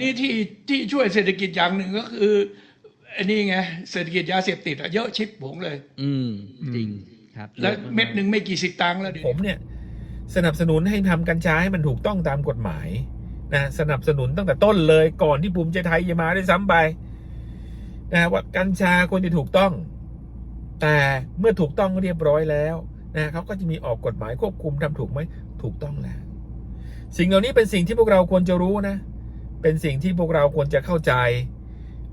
นี่ที่ที่ช่วยเศรษฐกิจอย่างหนึ่งก็คืออันนี้ไงเศรษฐกิจยาเสพติดอะเยอะชิบผงเลย อืมจริงครับ แล้วยอะากๆเม็ดหนึ่งไม่กี่สิบตังค์แล้วเดี๋ยวผมเนี่ย สนับสนุนให้ทำกัญชาให้มันถูกต้องตามกฎหมายนะสนับสนุนตั้งแต่ต้นเลยก่อนที่ภูมิใจไทยจะมาด้วยซ้ำไปนะว่ากัญชาควรจะถูกต้อง แต่เมื่อถูกต้องเรียบร้อยแล้วนะเขาก็จะมีออกกฎหมายควบคุมทำถูกไหมถูกต้องแล้วสิ่งเหล่านี้เป็นสิ่งที่พวกเราควรจะรู้นะ เป็นสิ่งที่พวกเราควรจะเข้าใจ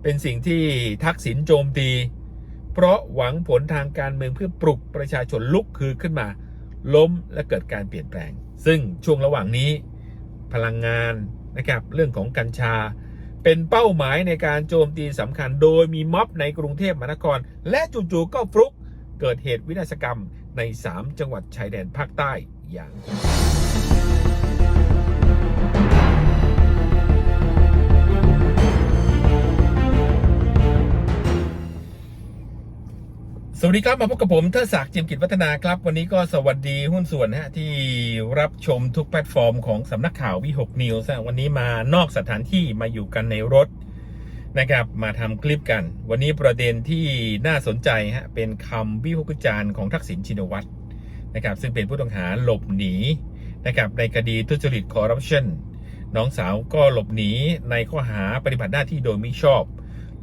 เป็นสิ่งที่ทักษิณโจมตี เพราะหวังผลทางการเมืองเพื่อปลุกประชาชนลุกคือขึ้นมา ล้มและเกิดการเปลี่ยนแปลง ซึ่งช่วงระหว่างนี้ พลังงานนะครับเรื่องของกัญชา เป็นเป้าหมายในการโจมตีสำคัญ โดยมีม็อบในกรุงเทพมหานคร และจู่ๆก็ฟลุกเกิดเหตุวินาศกรรมใน 3 จังหวัดชายแดนภาคใต้อย่าง สวัสดีครับมาพบกับผมเทอศักดิ์จิมกิจวัฒนาครับ วันนี้ก็สวัสดีหุ้นส่วนนะฮะที่รับชมทุกแพลตฟอร์มของสำนักข่าววิหกนิวส์วันนี้มานอกสถานที่มาอยู่กันในรถนะครับมาทำคลิปกัน วันนี้ประเด็นที่น่าสนใจฮะเป็นคำวิพากษ์วิจารณ์ของทักษิณชินวัตรนะครับซึ่งเป็นผู้ต้องหาหลบหนีนะครับในคดีทุจริตคอร์รัปชันน้องสาวก็หลบหนีในข้อหาปฏิบัติหน้าที่โดยมิชอบ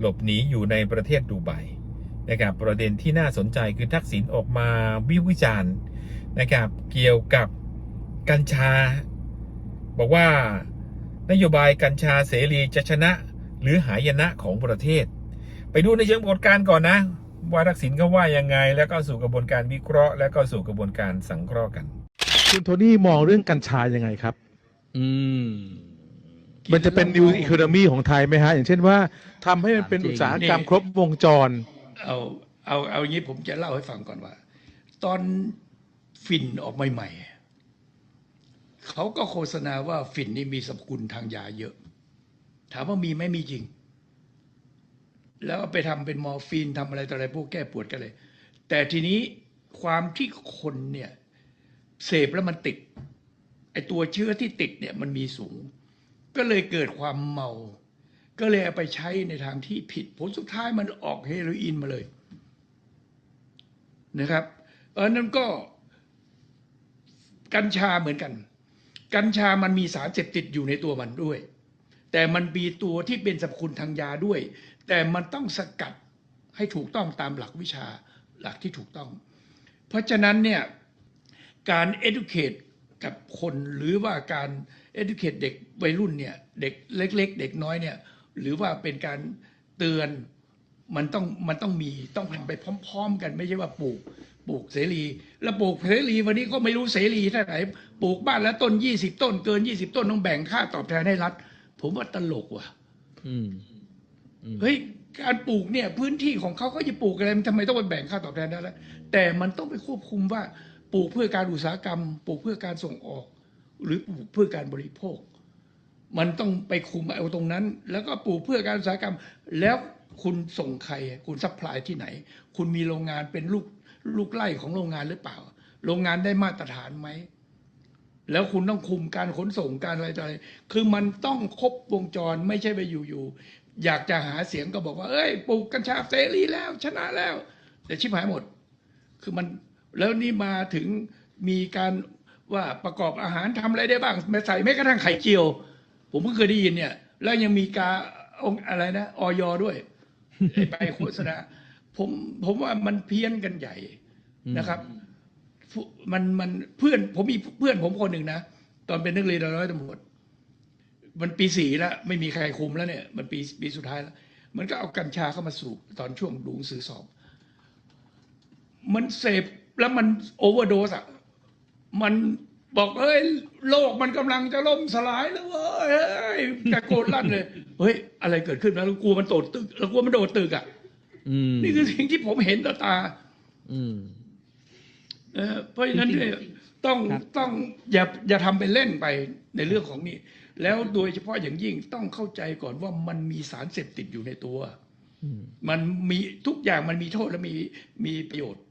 หลบหนีอยู่ในประเทศดูไบ นะครับประเด็นที่น่าสนใจคือทักษิณออกมาวิพากษ์วิจารณ์นะครับ เกี่ยวกับกัญชา บอกว่านโยบายกัญชาเสรีจะชนะหรือหายนะของประเทศ ไปดูในเชิงกฎการก่อนนะ ว่าทักษิณเขาว่ายังไง แล้วก็สู่กระบวนการวิเคราะห์ แล้วก็สู่กระบวนการสังเคราะห์กันคุณโทนี่มองเรื่องกัญชายังไงครับ อืมมันจะเป็น new economy ของไทยไหมฮะ อย่างเช่นว่าทำให้มันเป็นจริงอุตสาหกรรมครบวงจร เอาเอาเอาอย่างนี้ผมจะเล่าให้ฟังก่อนว่า ตอนฝิ่นออกใหม่ๆเขาก็โฆษณาว่าฝิ่นนี่มีสรรพคุณทางยาเยอะ ถามว่ามีไหมมีจริง แล้วไปทำเป็นมอร์ฟีนทำอะไรต่ออะไรพวกแก้ปวดกันเลย แต่ทีนี้ความที่คนเนี่ยเสพแล้วมันติดไอตัวเชื้อที่ติดเนี่ยมันมีสูง ก็เลยเกิดความเมา ก็เลยเอาไปใช้ในทางที่ผิดผลสุดท้ายมันออกเฮโรอีนมาเลยนะครับเออนั่นก็กัญชาเหมือนกัน กัญชามันมีสารเสพติดอยู่ในตัวมันด้วย แต่มันมีตัวที่เป็นสรรพคุณทางยาด้วย แต่มันต้องสกัดให้ถูกต้องตามหลักวิชาหลักที่ถูกต้อง เพราะฉะนั้นเนี่ยการ educate กับคนหรือว่าการ educate เด็กวัยรุ่นเนี่ยเด็กเล็ก ๆ เด็กน้อยเนี่ย หรือว่าเป็นการเตือนมันต้องมันต้องมีต้องทำไปพร้อม ๆ กันไม่ใช่ว่าปลูกปลูกเสรี แล้วปลูกเสรีวันนี้ก็ไม่รู้เสรีเท่าไหร่ปลูกบ้านแล้วต้น20ต้นเกิน20ต้นต้องแบ่งค่าตอบแทนให้รัฐ ผมว่าตลกว่ะอืมเฮ้ยการปลูกเนี่ยพื้นที่ของเขาก็จะปลูกอะไรมันทำไมต้องไปแบ่งค่าตอบแทนได้แล้วแต่มันต้องไปควบคุมว่าปลูกเพื่อการอุตสาหกรรม ปลูกเพื่อการส่งออก หรือปลูกเพื่อการบริโภค มันต้องไปคุมเอาตรงนั้น แล้วก็ปลูกเพื่อการอุตสาหกรรม แล้วคุณส่งใคร คุณซัพพลายที่ไหน คุณมีโรงงานเป็นลูกลูกไล่ของโรงงานหรือเปล่า โรงงานได้มาตรฐานไหม แล้วคุณต้องคุมการขนส่งการอะไรต่ออะไรคือมันต้องครบวงจรไม่ใช่ไปอยู่ๆอยากจะหาเสียงก็บอกว่า เอ้ยปลูกกัญชาเสรีแล้ว ชนะแล้ว แต่ชิบหายหมด คือมันแล้วนี่มาถึงมีการว่าประกอบอาหารทำอะไรได้บ้างมาใส่แม้กระทั่งไข่เจียว ผมเพิ่งเคยได้ยินเนี่ย แล้วยังมีกาองอะไรนะออยด้วยไปโฆษณาผมผมว่ามันเพี้ยนกันใหญ่นะครับ มันมันเพื่อนผมมีเพื่อนผมคนหนึ่งนะ ตอนเป็นนักเรียนร้อยตำรวจมันปีสี่แล้ว ไม่มีใครคุมแล้วเนี่ย มันปีปีสุดท้ายแล้ว มันก็เอากัญชาเข้ามาสูบตอนช่วงดูงสือสอบ มันเสพแล้วมันโอเวอร์โดสอะมัน บอกเฮ้ยโลกมันกำลังจะล่มสลายแล้วเว้ยเฮ้ยตะโกนลั่นเลยเฮ้ย อะไรเกิดขึ้นนะเรากลัวมันโดดตึกเรากลัวมันโดดตึกอะอืมนี่คือสิ่งที่ผมเห็นต่อตา อืมเออเพราะฉะนั้นเนี่ยต้องครับต้องอย่าอย่าทำเป็นเล่นไปในเรื่องของนี้ แล้วโดยเฉพาะอย่างยิ่งต้องเข้าใจก่อนว่ามันมีสารเสพติดอยู่ในตัวอืมมันมีทุกอย่างมันมีโทษและมีมีประโยชน์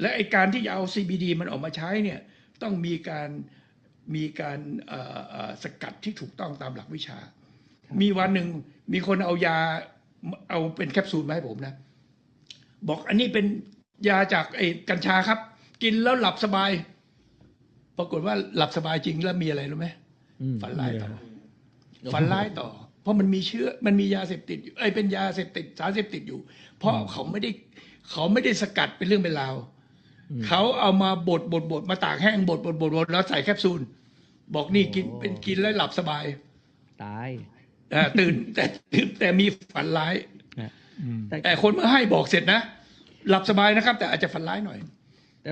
และไอการที่จะเอา CBD มันออกมาใช้เนี่ย ต้องมีการมีการเอ่อเอ่อสกัดที่ถูกต้องตามหลักวิชา มีวันหนึ่งมีคนเอายาเอาเป็นแคปซูลมาให้ผมนะ บอกอันนี้เป็นยาจากไอ้กัญชาครับ กินแล้วหลับสบาย ปรากฏว่าหลับสบายจริงแล้วมีอะไรรู้ไหมอืมฝันร้ายต่อฝันร้ายต่อ เพราะมันมีเชื้อมันมียาเสพติดอยู่ไอ้ยเป็นยาเสพติดสารเสพติดอยู่ เพราะเขาไม่ได้เขาไม่ได้สกัดเป็นเรื่องเป็นราว เขาเอามาบดบดบดมาตากแห้งบดบดบดบดแล้วใส่แคปซูล บอกนี่กินเป็นกินแล้วหลับสบาย ตายอ่าตื่นแต่ตื่นแต่มีฝันร้ายนะอืมแต่แต่คนมาให้บอกเสร็จนะ หลับสบายนะครับ แต่อาจจะฝันร้ายหน่อยแต่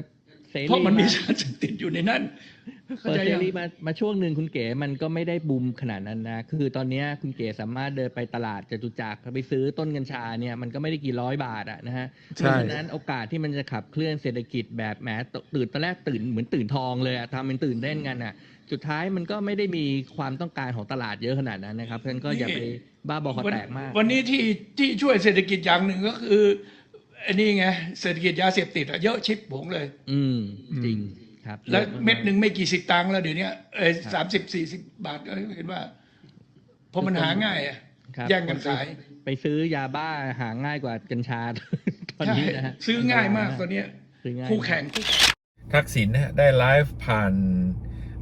เสรีเพราะมันมีาสารเสพติดอยู่ในนั้น เปิดเสรีมามาช่วงหนึ่งคุณเก๋มันก็ไม่ได้บูมขนาดนั้นนะ คือตอนเนี้ยคุณเก๋สามารถเดินไปตลาดจตุจักรไปซื้อต้นกัญชาเนี่ยมันก็ไม่ได้กี่ร้อยบาทอะนะฮะเพใช่ราะฉะนั้นโอกาสที่มันจะขับเคลื่อนเศรษฐกิจแบบแหมตื่นตอนแรกตื่นเหมือนตื่นทองเลยอะทำเป็นตื่นเต้นกันอะสุดท้ายมันก็ไม่ได้มีความต้องการของตลาดเยอะขนาดนั้นนะครับเพราะฉะนั้นก็อย่าไปบ้าบอคอแตกมาก วันนี้ที่ที่ช่วยเศรษฐกิจอย่างหนึ่งก็คืออันนี้ไงเศรษฐกิจยาเสพติดอะเยอะชิบผงเลย อืมจริง ครับแล้วยอะากๆเม็ดหนึ่งไม่กี่สิบตังค์แล้วเดี๋ยวนี้เอสามสิบสี่สิบบาทก็เห็นว่าเพราะมันหาง่ายอะครับแย่งกันขาย ไปซื้อยาบ้าหาง่ายกว่ากัญชาตอนนี้นะฮะใช่ซื้อง่ายมากตอนเนี้ยซื้อง่ายคู่แข่งคู่ทักษิณนะฮะได้ไลฟ์ผ่าน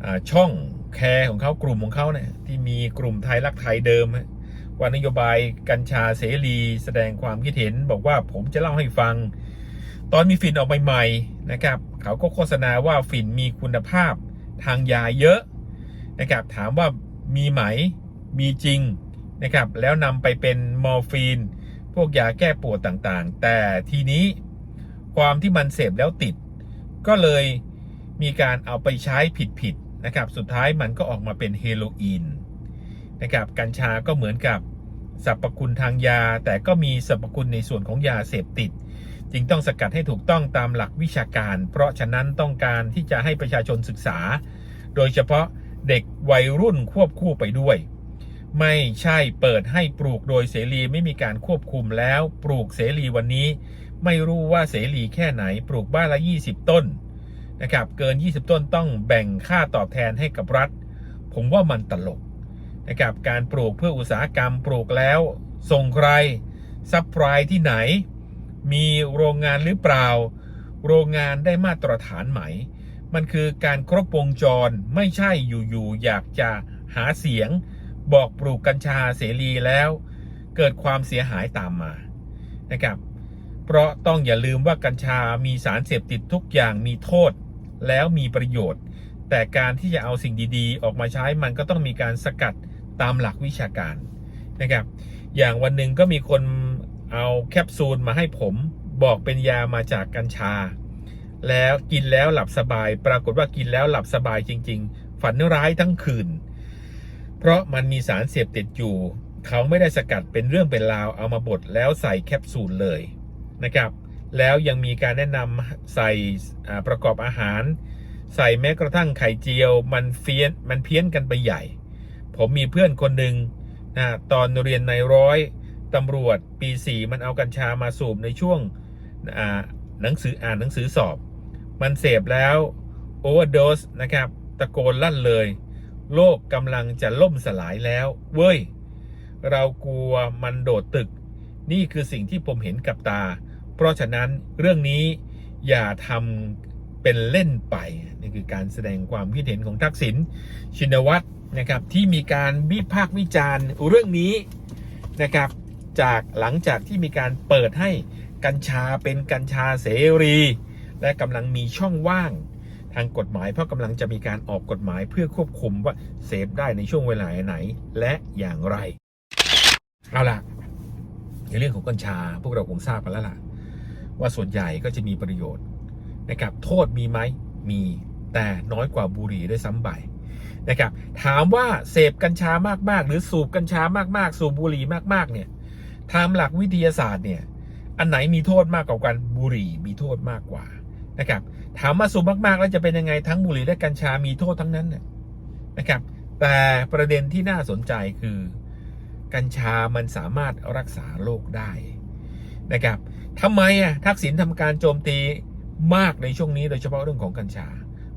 อ่าช่องแคร์ของเขากลุ่มของเขาเนี่ยที่มีกลุ่มไทยรักไทยเดิมฮะว่านโยบายกัญชาเสรีแสดงความคิดเห็น บอกว่าผมจะเล่าให้ฟัง ตอนมีฝิ่นออกใหม่ๆ นะครับ เขาก็โฆษณาว่าฝิ่นมีคุณภาพทางยาเยอะนะครับ ถามว่ามีไหม มีจริงนะครับ แล้วนำไปเป็นมอร์ฟีน พวกยาแก้ปวดต่างๆ แต่ทีนี้ความที่มันเสพแล้วติด ก็เลยมีการเอาไปใช้ผิดๆนะครับ สุดท้ายมันก็ออกมาเป็นเฮโรอีนนะครับ กัญชาก็เหมือนกับสรรพคุณทางยา แต่ก็มีสรรพคุณในส่วนของยาเสพติด จึงต้องสกัดให้ถูกต้องตามหลักวิชาการ เพราะฉะนั้นต้องการที่จะให้ประชาชนศึกษา โดยเฉพาะเด็กวัยรุ่นควบคู่ไปด้วย ไม่ใช่เปิดให้ปลูกโดยเสรีไม่มีการควบคุมแล้วปลูกเสรีวันนี้ ไม่รู้ว่าเสรีแค่ไหนปลูกบ้านละ 20 ต้นนะครับเกิน 20 ต้นต้องแบ่งค่าตอบแทนให้กับรัฐ ผมว่ามันตลกนะครับการปลูกเพื่ออุตสาหกรรมปลูกแล้วส่งใครซัพพลายที่ไหน มีโรงงานหรือเปล่า โรงงานได้มาตรฐานไหม มันคือการครบวงจรไม่ใช่อยู่ๆอยากจะหาเสียง บอกปลูกกัญชาเสรีแล้ว เกิดความเสียหายตามมานะครับ เพราะต้องอย่าลืมว่ากัญชามีสารเสพติดทุกอย่างมีโทษ แล้วมีประโยชน์ แต่การที่จะเอาสิ่งดีๆ ออกมาใช้มันก็ต้องมีการสกัดตามหลักวิชาการนะครับ อย่างวันหนึ่งก็มีคน เอาแคปซูลมาให้ผมบอกเป็นยามาจากกัญชา แล้วกินแล้วหลับสบาย ปรากฏว่ากินแล้วหลับสบายจริง ๆ ฝันร้ายทั้งคืน เพราะมันมีสารเสพติดอยู่ เขาไม่ได้สกัดเป็นเรื่องเป็นราวเอามาบดแล้วใส่แคปซูลเลยนะครับ แล้วยังมีการแนะนำใส่ประกอบอาหาร ใส่แม้กระทั่งไข่เจียว มันเฟี้ยนมันเพี้ยนกันไปใหญ่ ผมมีเพื่อนคนหนึ่งนะตอนเรียนในร้อย ตำรวจปีสี่มันเอากัญชามาสูบในช่วงอ่าหนังสืออ่านหนังสือสอบ มันเสพแล้วโอเวอร์โดสนะครับ ตะโกนลั่นเลย โลกกำลังจะล่มสลายแล้ว เว้ย เรากลัวมันโดดตึก นี่คือสิ่งที่ผมเห็นกับตา เพราะฉะนั้นเรื่องนี้อย่าทำเป็นเล่นไป นี่คือการแสดงความคิดเห็นของทักษิณชินวัตรนะครับที่มีการวิพากษ์วิจารณ์เรื่องนี้นะครับ จากหลังจากที่มีการเปิดให้กัญชาเป็นกัญชาเสรี และกำลังมีช่องว่างทางกฎหมายเพราะกำลังจะมีการออกกฎหมายเพื่อควบคุมว่าเสพได้ในช่วงเวลาไหนและอย่างไร เอาล่ะในเรื่องของกัญชาพวกเราคงทราบกันแล้วล่ะ ว่าส่วนใหญ่ก็จะมีประโยชน์นะครับโทษมีไหมมีแต่น้อยกว่าบุหรี่ด้วยซ้ำไปนะครับถามว่าเสพกัญชามากๆ หรือสูบกัญชามากๆ สูบบุหรี่มากๆเนี่ย ตามหลักวิทยาศาสตร์เนี่ย อันไหนมีโทษมากกว่ากันบุหรี่มีโทษมากกว่านะครับ ถามมาสูบมากๆ แล้วจะเป็นยังไงทั้งบุหรี่และกัญชามีโทษทั้งนั้นนะนะครับ แต่ประเด็นที่น่าสนใจคือ กัญชามันสามารถรักษาโรคได้นะครับทำไมอะทักษิณทำการโจมตีมากในช่วงนี้โดยเฉพาะเรื่องของกัญชา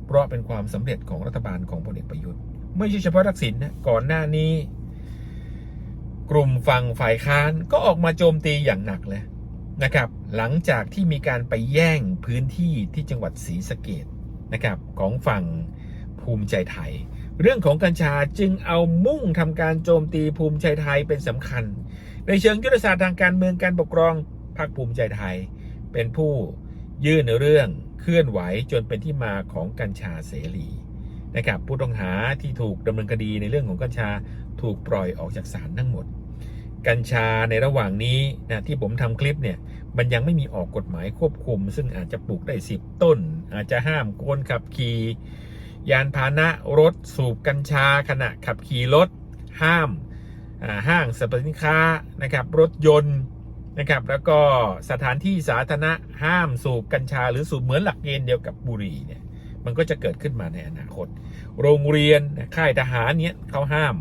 เพราะเป็นความสำเร็จของรัฐบาลของพลเอกประยุทธ์ ไม่ใช่เฉพาะทักษิณนะก่อนหน้านี้ กลุ่มฝั่งฝ่ายค้านก็ออกมาโจมตีอย่างหนักเลยนะครับ หลังจากที่มีการไปแย่งพื้นที่ที่จังหวัดศรีสะเกดนะครับของฝั่งภูมิใจไทย เรื่องของกัญชาจึงเอามุ่งทำการโจมตีภูมิใจไทยเป็นสำคัญ ในเชิงยุทธศาสตร์ทางการเมืองการปกครองพรรคภูมิใจไทย เป็นผู้ยื่นเรื่องเคลื่อนไหวจนเป็นที่มาของกัญชาเสรีนะครับผู้ต้องหาที่ถูกดำเนินคดีในเรื่องของกัญชาถูกปล่อยออกจากศาลทั้งหมด กัญชาในระหว่างนี้นะที่ผมทำคลิปเนี่ยมันยังไม่มีออกกฎหมายควบคุม ซึ่งอาจจะปลูกได้ 10 ต้น อาจจะห้ามคนขับขี่ยานพาหนะรถสูบกัญชา ขณะขับขี่รถห้ามห้างสรรพสินค้านะครับรถยนต์นะครับแล้วก็สถานที่สาธารณะห้ามสูบกัญชา หรือสูบเหมือนหลักเกณฑ์เดียวกับบุหรี่เนี่ยมันก็จะเกิดขึ้นมาในอนาคต โรงเรียนค่ายทหารเนี้ยเขาห้าม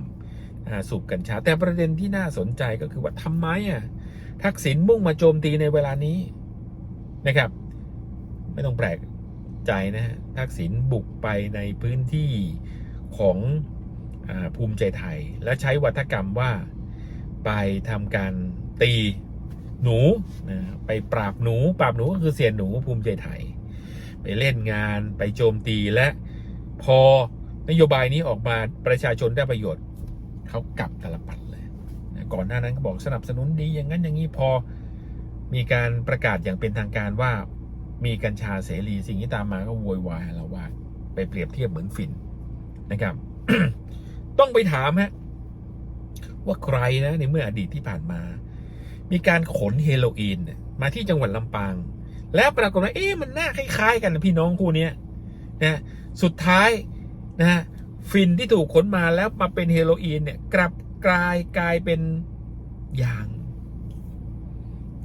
สูบกัญชา แต่ประเด็นที่น่าสนใจก็คือว่าทำไมอะทักษิณมุ่งมาโจมตีในเวลานี้นะครับ ไม่ต้องแปลกใจนะฮะทักษิณบุกไปในพื้นที่ของอภูมิใจไทย แล้วใช้วัฒกรรมว่าไปทำการตีหนูนะไปปราบหนู ปราบหนูก็คือเสียนหนูภูมิใจไทย ไปเล่นงานไปโจมตีและพอนโยบายนี้ออกมาประชาชนได้ประโยชน์ เขากลับตลปัดเลยนะก่อนหน้านั้นก็บอกสนับสนุนดีอย่างนั้นอย่างนี้พอมีการประกาศอย่างเป็นทางการว่ามีกัญชาเสรีสิ่งที่ตามมาก็โวยวายเราว่า ไปเปรียบเทียบเหมือนฝิ่นนะครับ ต้องไปถามฮะว่าใครนะในเมื่ออดีตที่ผ่านมา มีการขนเฮโรอีนมาที่จังหวัดลำปาง แล้วปรากฏว่าเอ๊ะมันหน่าคล้าย ๆ กันนะพี่น้องคู่นี้นะสุดท้ายนะฮะ ฟินที่ถูกขนมาแล้วมาเป็นเฮโรอีนเนี่ยกลับกลายกลายเป็นยาง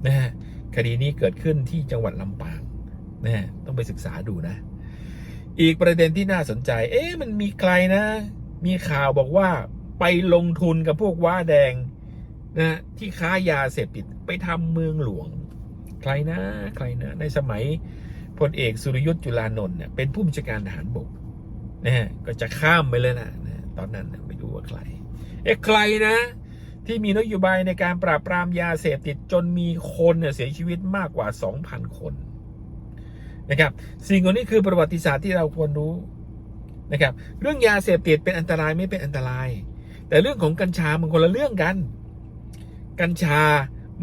นะฮะคดีนี้เกิดขึ้นที่จังหวัดลำปางนะฮะต้องไปศึกษาดูนะ อีกประเด็นที่น่าสนใจ เอ๊ะมันมีใครนะ มีข่าวบอกว่าไปลงทุนกับพวกว้าแดงนะที่ค้ายาเสพติดไปทำเมืองหลวง ใครนะ ใครนะ ในสมัยพลเอกสุรยุทธ์จุลานนท์เนี่ยเป็นผู้บัญชาการทหารบก นะฮะก็จะข้ามไปเลยนะนะตอนนั้นไม่รู้ว่าใครเอ๊ะใครนะ ที่มีนโยบายในการปราบปรามยาเสพติดจนมีคนเนี่ยเสียชีวิตมากกว่า 2,000 คนนะครับสิ่งเหล่านี้คือประวัติศาสตร์ที่เราควรรู้นะครับเรื่องยาเสพติดเป็นอันตรายไม่เป็นอันตราย แต่เรื่องของกัญชามันคนละเรื่องกัน กัญชา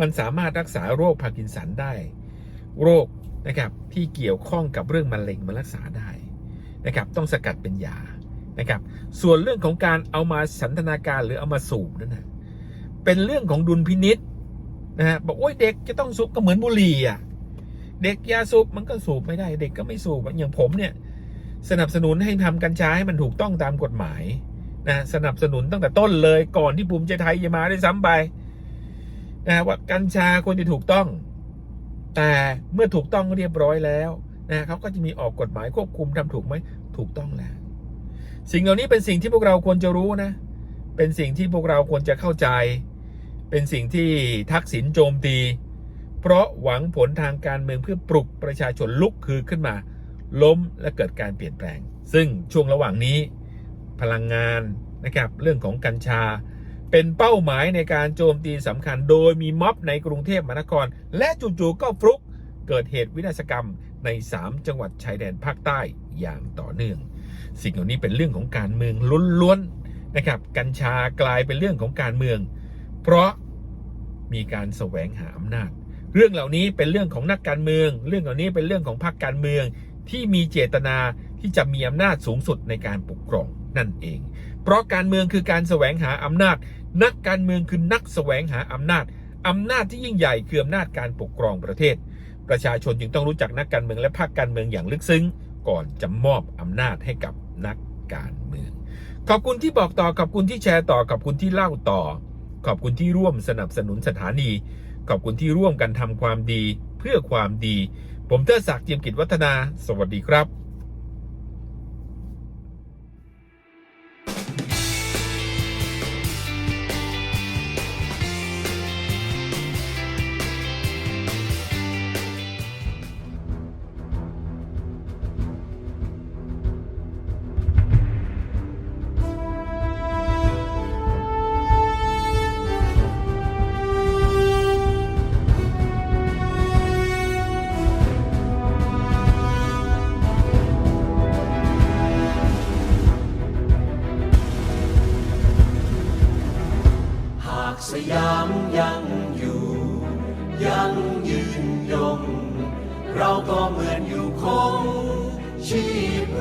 มันสามารถรักษาโรคพาร์กินสันได้ โรคนะครับที่เกี่ยวข้องกับเรื่องมะเร็งมันรักษาได้ นะครับต้องสกัดเป็นยานะครับส่วนเรื่องของการเอามาสันทนาการหรือเอามาสูบนั่นนะเป็นเรื่องของดุลพินิษนะฮะบอกโอ้ยเด็กจะต้องสูบก็เหมือนบุหรี่อะเด็กยาสูบมันก็สูบไม่ได้ เด็กก็ไม่สูบอย่างผมเนี่ยสนับสนุนให้ทำกัญชาให้มันถูกต้องตามกฎหมายนะสนับสนุนตั้งแต่ต้นเลยก่อนที่ภูมิใจไทยจะมาได้ซ้ำไปนะว่ากัญชาควรจะถูกต้อง แต่เมื่อถูกต้องเรียบร้อยแล้ว นะเขาก็จะมีออกกฎหมายควบคุมทำถูกไหมถูกต้องแล้วสิ่งเหล่านี้เป็นสิ่งที่พวกเราควรจะรู้นะ เป็นสิ่งที่พวกเราควรจะเข้าใจ เป็นสิ่งที่ทักษิณโจมตี เพราะหวังผลทางการเมืองเพื่อปลุกประชาชนลุกคือขึ้นมา ล้มและเกิดการเปลี่ยนแปลง ซึ่งช่วงระหว่างนี้ พลังงานนะครับเรื่องของกัญชา เป็นเป้าหมายในการโจมตีสำคัญ โดยมีม็อบในกรุงเทพมหานคร และจู่ๆก็ฟลุกเกิดเหตุวินาศกรรม ใน 3 จังหวัดชายแดนภาคใต้อย่างต่อเนื่อง สิ่งเหล่านี้เป็นเรื่องของการเมืองล้วนๆนะครับ กัญชากลายเป็นเรื่องของการเมือง เพราะมีการแสวงหาอำนาจ เรื่องเหล่านี้เป็นเรื่องของนักการเมือง เรื่องเหล่านี้เป็นเรื่องของพรรคการเมืองที่มีเจตนาที่จะมีอำนาจสูงสุดในการปกครองนั่นเอง เพราะการเมืองคือการแสวงหาอำนาจ นักการเมืองคือนักแสวงหาอำนาจอำนาจที่ยิ่งใหญ่คืออำนาจการปกครองประเทศ ประชาชนจึงต้องรู้จักนักการเมืองและพรรคการเมืองอย่างลึกซึ้ง ก่อนจะมอบอำนาจให้กับนักการเมือง ขอบคุณที่บอกต่อ ขอบคุณที่แชร์ต่อ ขอบคุณที่เล่าต่อ ขอบคุณที่ร่วมสนับสนุนสถานี ขอบคุณที่ร่วมกันทำความดีเพื่อความดี ผมเทอศักดิ์เจียมกิจวัฒนา สวัสดีครับ สยามยังอยู่ ยังยืนยง เราก็เหมือนอยู่คงชีพ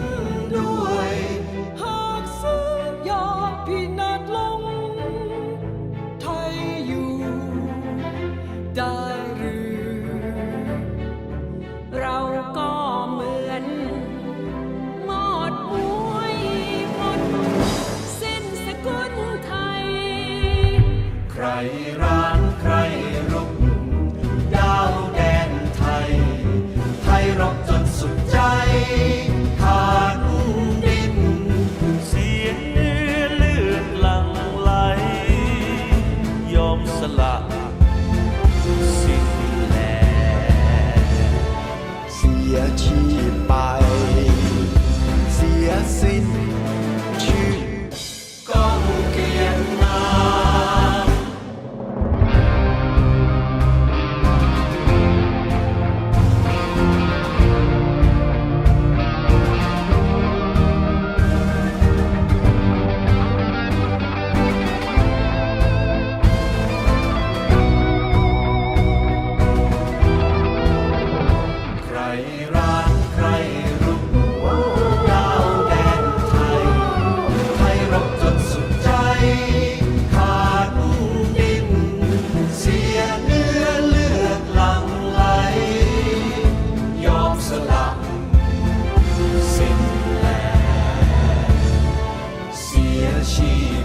she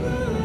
Oh.